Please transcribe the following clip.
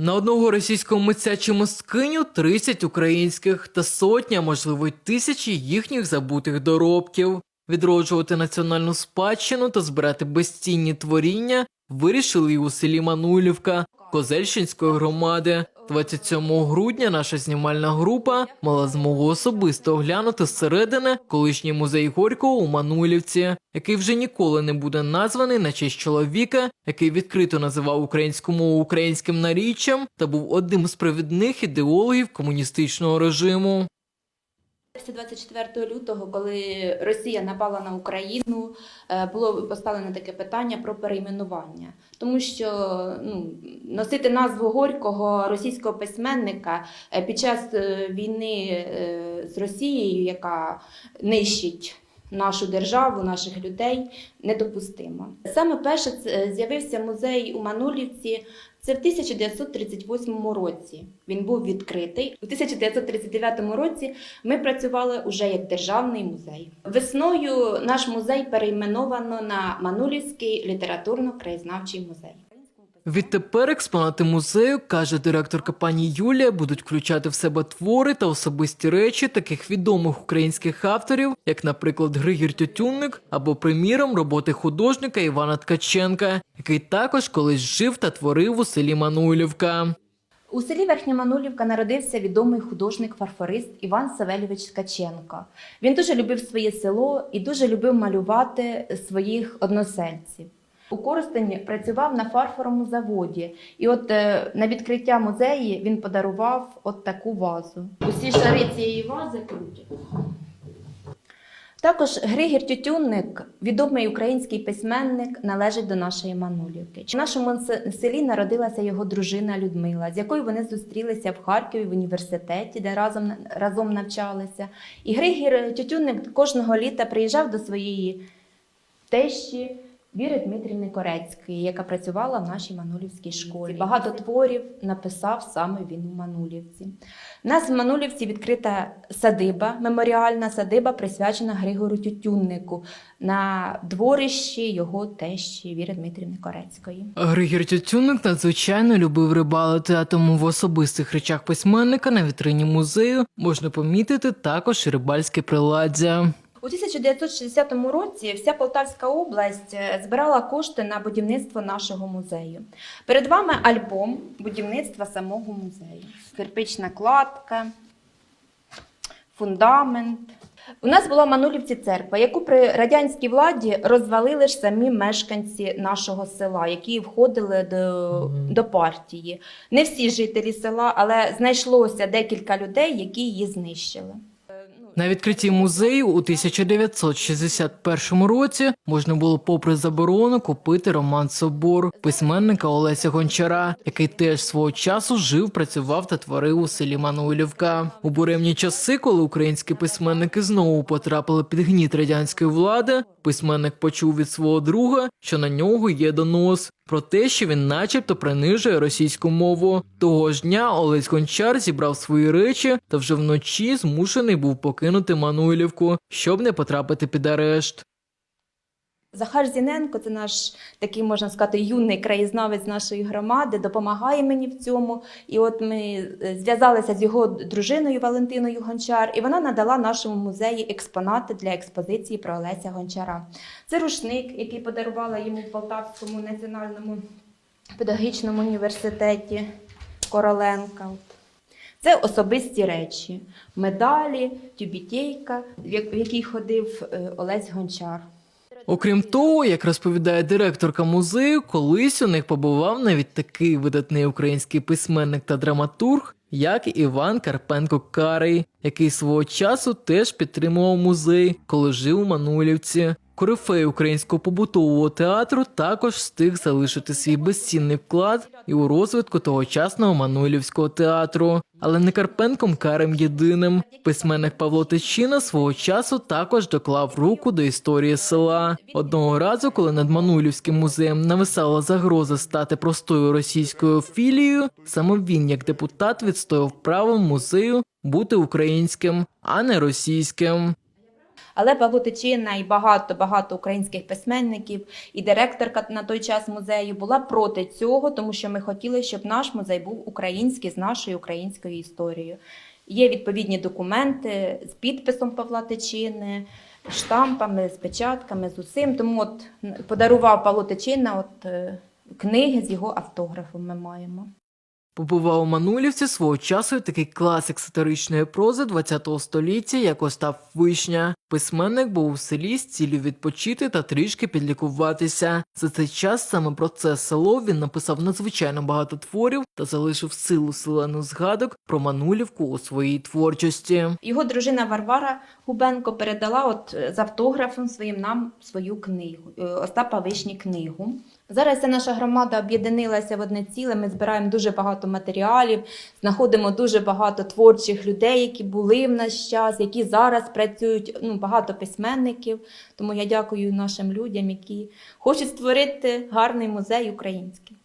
На одного російського митця чи москиню 30 українських та сотня, можливо, й тисячі їхніх забутих доробків. Відроджувати національну спадщину та збирати безцінні творіння вирішили й у селі Манулівка Козельщинської громади. 27 грудня наша знімальна група мала змогу особисто оглянути зсередини колишній музей Горького у Манулівці, який вже ніколи не буде названий на честь чоловіка, який відкрито називав українську мову українським наріччям та був одним з провідних ідеологів комуністичного режиму. Після 24 лютого, коли Росія напала на Україну, е, було поставлено таке питання про перейменування, тому що ну, носити назву Горького російського письменника е, під час е, війни з Росією, яка нищить нашу державу, наших людей, недопустимо. Саме перше з'явився музей у Манулівці. Це в 1938 році він був відкритий. У 1939 році ми працювали уже як державний музей. Весною наш музей перейменовано на Манулівський літературно-краєзнавчий музей. Відтепер експонати музею, каже директорка пані Юлія, будуть включати в себе твори та особисті речі таких відомих українських авторів, як, наприклад, Григір Тютюнник або, приміром, роботи художника Івана Ткаченка, який також колись жив та творив у селі Манулівка. У селі Верхня Манулівка народився відомий художник-фарфорист Іван Савельович Ткаченко. Він дуже любив своє село і дуже любив малювати своїх односельців. У Коростені працював на фарфоровому заводі, і от е, на відкриття музеї він подарував от таку вазу. Усі шари цієї вази крутять. Також Григір Тютюнник, відомий український письменник, належить до нашої Манулівки. В нашому селі народилася його дружина Людмила, з якою вони зустрілися в Харкові в університеті, де разом, разом навчалися. І Григір Тютюнник кожного літа приїжджав до своєї тещі Віри Дмитрівни Корецької, яка працювала в нашій Манулівській школі. Багато творів написав саме він у Манулівці. У нас в Манулівці відкрита садиба, меморіальна садиба, присвячена Григору Тютюннику на дворищі його тещі Віри Дмитрівни Корецької. Григір Тютюнник надзвичайно любив рибалити, а тому в особистих речах письменника на вітрині музею можна помітити також рибальське приладдя. У 1960 році вся Полтавська область е, збирала кошти на будівництво нашого музею. Перед вами альбом будівництва самого музею. Кирпична кладка, фундамент. У нас була Манулівці церква, яку при радянській владі розвалили ж самі мешканці нашого села, які входили до, до партії. Не всі жителі села, але знайшлося декілька людей, які її знищили. На відкритті музею у 1961 році можна було, попри заборону, купити роман Собор письменника Олеся Гончара, який теж свого часу жив, працював та творив у селі Манулівка. У буремні часи, коли українські письменники знову потрапили під гніт радянської влади, письменник почув від свого друга, що на нього є донос. Про те, що він начебто принижує російську мову. Того ж дня Олесь Гончар зібрав свої речі та вже вночі змушений був покинути Мануйлівку, щоб не потрапити під арешт. Захар Зіненко, це наш такий, можна сказати, юний краєзнавець нашої громади, допомагає мені в цьому. І от ми е, зв'язалися з його дружиною Валентиною Гончар, і вона надала нашому музеї експонати для експозиції про Олеся Гончара. Це рушник, який подарувала йому в Полтавському національному педагогічному університеті Короленка. Це особисті речі: медалі, тюбітейка, в якій ходив е, Олесь Гончар. Окрім того, як розповідає директорка музею, колись у них побував навіть такий видатний український письменник та драматург, як Іван Карпенко Карий, який свого часу теж підтримував музей, коли жив у Манулівці. Корифей українського побутового театру також встиг залишити свій безцінний вклад і у розвитку тогочасного Мануйлівського театру. Але не Карпенком Карем єдиним. Письменник Павло Тичина свого часу також доклав руку до історії села. Одного разу, коли над Мануйлівським музеєм нависала загроза стати простою російською філією, саме він, як депутат, відстояв право музею бути українським, а не російським. Але Павло Тичина і багато багато українських письменників, і директорка на той час музею була проти цього, тому що ми хотіли, щоб наш музей був український з нашою українською історією. Є відповідні документи з підписом Павла Тичини, штампами, з печатками, з усім. Тому от подарував Павло Тичина от, е, книги з його автографом ми маємо. Побував у Манулівці свого часу такий класик сатиричної прози ХХ століття, як Остап Вишня. Письменник був у селі з ціллю відпочити та трішки підлікуватися. За цей час саме про це село він написав надзвичайно багато творів та залишив силу селену згадок про Манулівку у своїй творчості. Його дружина Варвара Губенко передала от е, з автографом своїм нам свою книгу е, Остапа Вишні книгу. Зараз ця наша громада об'єднилася в одне ціле. Ми збираємо дуже багато матеріалів, знаходимо дуже багато творчих людей, які були в наш час, які зараз працюють. Ну багато письменників. Тому я дякую нашим людям, які хочуть створити гарний музей український.